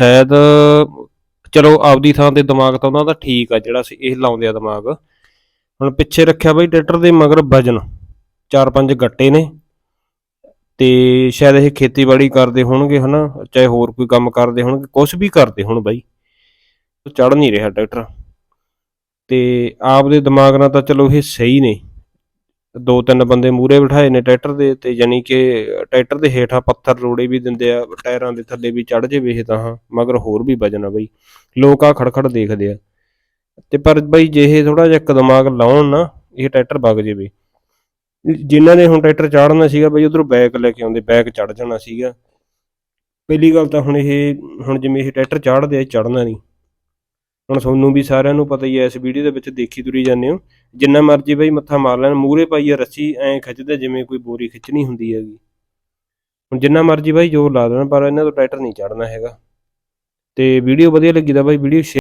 ਸ਼ਾਇਦ, ਚਲੋ ਆਪਦੀ ਥਾਂ ਤੇ ਦਿਮਾਗ ਤਾਂ ਉਹਨਾਂ ਦਾ ਠੀਕ ਆ, ਜਿਹੜਾ ਇਹ ਲਾਉਂਦੇ ਆ ਦਿਮਾਗ। ਹੁਣ ਪਿੱਛੇ ਰੱਖਿਆ ਬਈ ਟਰੈਕਟਰ ਦੇ ਮਗਰ ਵਜਨ, ਚਾਰ ਪੰਜ ਗੱਟੇ ਨੇ। ਤੇ ਸ਼ਾਇਦ ਇਹ ਖੇਤੀਬਾੜੀ ਕਰਦੇ ਹੋਣਗੇ ਹਨਾ, ਚਾਹੇ ਹੋਰ ਕੋਈ ਕੰਮ ਕਰਦੇ ਹੋਣਗੇ ਕੁਝ ਵੀ ਕਰਦੇ ਹੋਣ ਬਾਈ। ਚੜ ਨਹੀਂ ਰਿਹਾ ਟਰੈਕਟਰ। ਤੇ ਆਪਦੇ ਦਿਮਾਗ ਨਾਲ ਤਾਂ ਚਲੋ ਇਹ ਸਹੀ ਨੇ। ਦੋ ਤਿੰਨ ਬੰਦੇ ਮੂਰੇ ਬਿਠਾਏ ਨੇ ਟਰੈਕਟਰ ਦੇ ਤੇ ਯਾਨੀ ਕਿ ਟਰੈਕਟਰ ਦੇ ਹੇਠਾਂ ਪੱਥਰ ਰੋੜੇ ਵੀ ਦਿੰਦੇ ਆ, ਟਾਇਰਾਂ ਦੇ ਥੱਲੇ ਵੀ ਚੜ ਜੇ ਇਹ ਤਾਂ ਮਗਰ ਹੋਰ ਵੀ ਵਜਨ ਆ ਬਈ। ਲੋਕ ਆ ਖੜਖੜ ਦੇਖਦੇ ਆ। ਤੇ ਪਰ ਬਈ ਜੇ ਇਹ ਥੋੜਾ ਜਿਹਾ ਇੱਕ ਦਿਮਾਗ ਲਾਉਣ ਨਾ, ਇਹ ਟਰੈਕਟਰ ਵਗ ਜਾਵੇ। ਜਿਨ੍ਹਾਂ ਨੇ ਹੁਣ ਟਰੈਕਟਰ ਚਾੜਨਾ ਸੀਗਾ ਬਈ, ਉਧਰੋਂ ਬੈਕ ਲੈ ਕੇ ਆਉਂਦੇ, ਬੈਕ ਚੜ ਜਾਣਾ ਸੀਗਾ। ਪਹਿਲੀ ਗੱਲ ਤਾਂ ਹੁਣ ਇਹ, ਹੁਣ ਜਿਵੇਂ ਇਹ ਟਰੈਕਟਰ ਚਾੜਦੇ ਆ ਚੜਨਾ ਨਹੀਂ। ਹੁਣ ਤੁਹਾਨੂੰ ਵੀ ਸਾਰਿਆਂ ਨੂੰ ਪਤਾ ਹੀ ਹੈ ਇਸ ਵੀਡੀਓ ਦੇ ਵਿੱਚ ਦੇਖੀ ਤੁਰੀ ਜਾਂਦੇ ਹੋ। ਜਿੰਨਾ ਮਰਜ਼ੀ ਬਈ ਮੱਥਾ ਮਾਰ ਲੈਣ ਮੂਰੇ ਪਾਈਏ ਰੱਸੀ, ਐ ਖਿੱਚਦੇ ਜਿਵੇਂ ਕੋਈ ਬੋਰੀ ਖਿੱਚਣੀ ਹੁੰਦੀ ਹੈਗੀ। ਹੁਣ ਜਿੰਨਾ ਮਰਜ਼ੀ ਬਾਈ ਜ਼ੋਰ ਲਾ ਦੇਣ, ਪਰ ਇਹਨਾਂ ਤੋਂ ਟਰੈਕਟਰ ਨਹੀਂ ਚੜਨਾ ਹੈਗਾ। ਤੇ ਵੀਡੀਓ ਵਧੀਆ ਲੱਗੀ ਤਾਂ ਬਾਈ ਵੀਡੀਓ